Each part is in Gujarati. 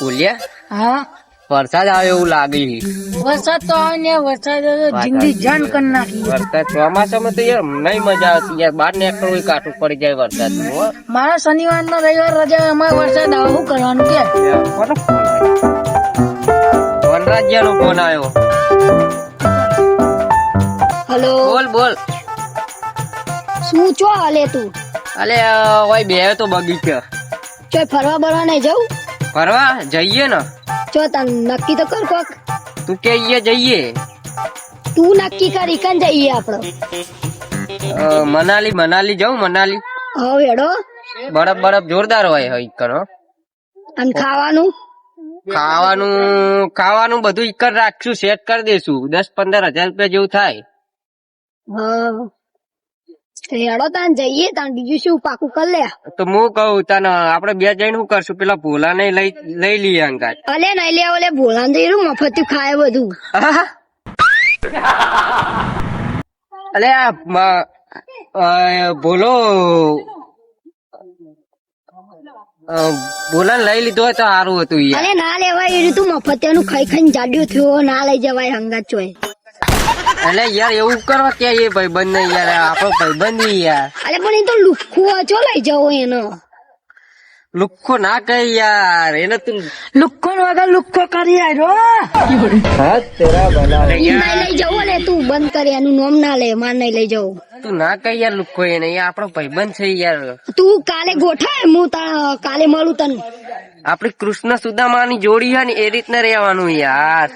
બોલ્યા હા. વરસાદ આવે એવું લાગે વરસાદ તો આવે ને વરસાદ જિંદગી જાન કરી નાખી. વરસાદ ચોમાસામાં તો યાર નહીં મજા આવતી. યાર બહાર નીકળવું કાઠું પડી જાય વરસાદ મારા શનિવાર નો રવિવાર રજા અમારે વરસાદ આવે શું કરવાનું કે? વનરાજ્ય નો ફોન આવ્યો? હલો. બોલ બોલ. શું છો હાલે તું? અલે ઓય બે તો બગીચા. ચોય ફરવા બરવા નહીં જવું? ફરવા જઈએ ને? ચો તન નક્કી તો કર કોક. તું કે અહીંયા જઈએ. તું નક્કી કર કન જઈએ આપડે? મનાલી મનાલી જાઉં મનાલી. હવે હેડો. બરફ બરફ જોરદાર હોય હોય કણો અને ખાવાનું? ખાવાનું ખાવાનું બધું ઈકર રાખશું સેટ કરી દેશું. દસ પંદર હજાર રૂપિયા જેવું થાય. હા હેડો તાન જઈએ તાન બીજું શું પાકું કર લે. તો હું કહું તને આપડે બે જઈને શું કરશું? પેલા ભોલા ને લઈ લઈ લઈએ અંગાત અલે નહીં લે ઓલે ભોલા ને એનું મફત ખાય બધું. અલે આ ભોલો અ, લઈ લીધો હોય તો સારું હતું અરે ના લેવાય એ તું મફત એનું ખાઈ ખાઈને જાડ્યો થયો ના લઈ જવાય હંગાત ચોય. એટલે યાર એવું કરવા કે એ ભાઈબંધ ને યાર? આપણો ભાઈબંધ યાર. અલે પણ એ તો લુખ્ખો ચો લઈ જવો એનો? લુખ્ખો ના કહી યાર એને તું લુખ્ખો વગર લુખ્ખો કરી આવ્યો હા તેરા નહીં લઈ જવો તું બંધ કર એનું નોમ ના લે માર નહીં લઈ જવું. તું ના કઈ યાર લુખ્ખો એને. એ આપણો ભાઈબંધ છે યાર. તું કાલે ગોઠાય હું કાલે મળું તને. આપડી કૃષ્ણ સુદામાની જોડી છે ને એ રીતના રહેવાનું યાર.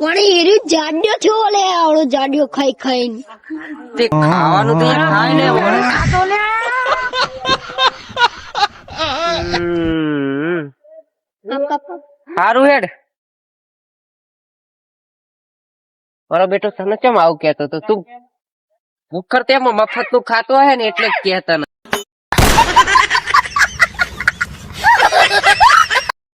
પણ એરી જાડ્યો થયો લે આવડો જાડ્યો ખાઈ ખાઈને. તે ખાવાનું તો ખાય ને. હારું હેડ. મારો બેટો તને કેમ આવું કેતો તો તું ભૂખર તેમાં મફતનું ખાતો હે ને એટલે જ કહેતા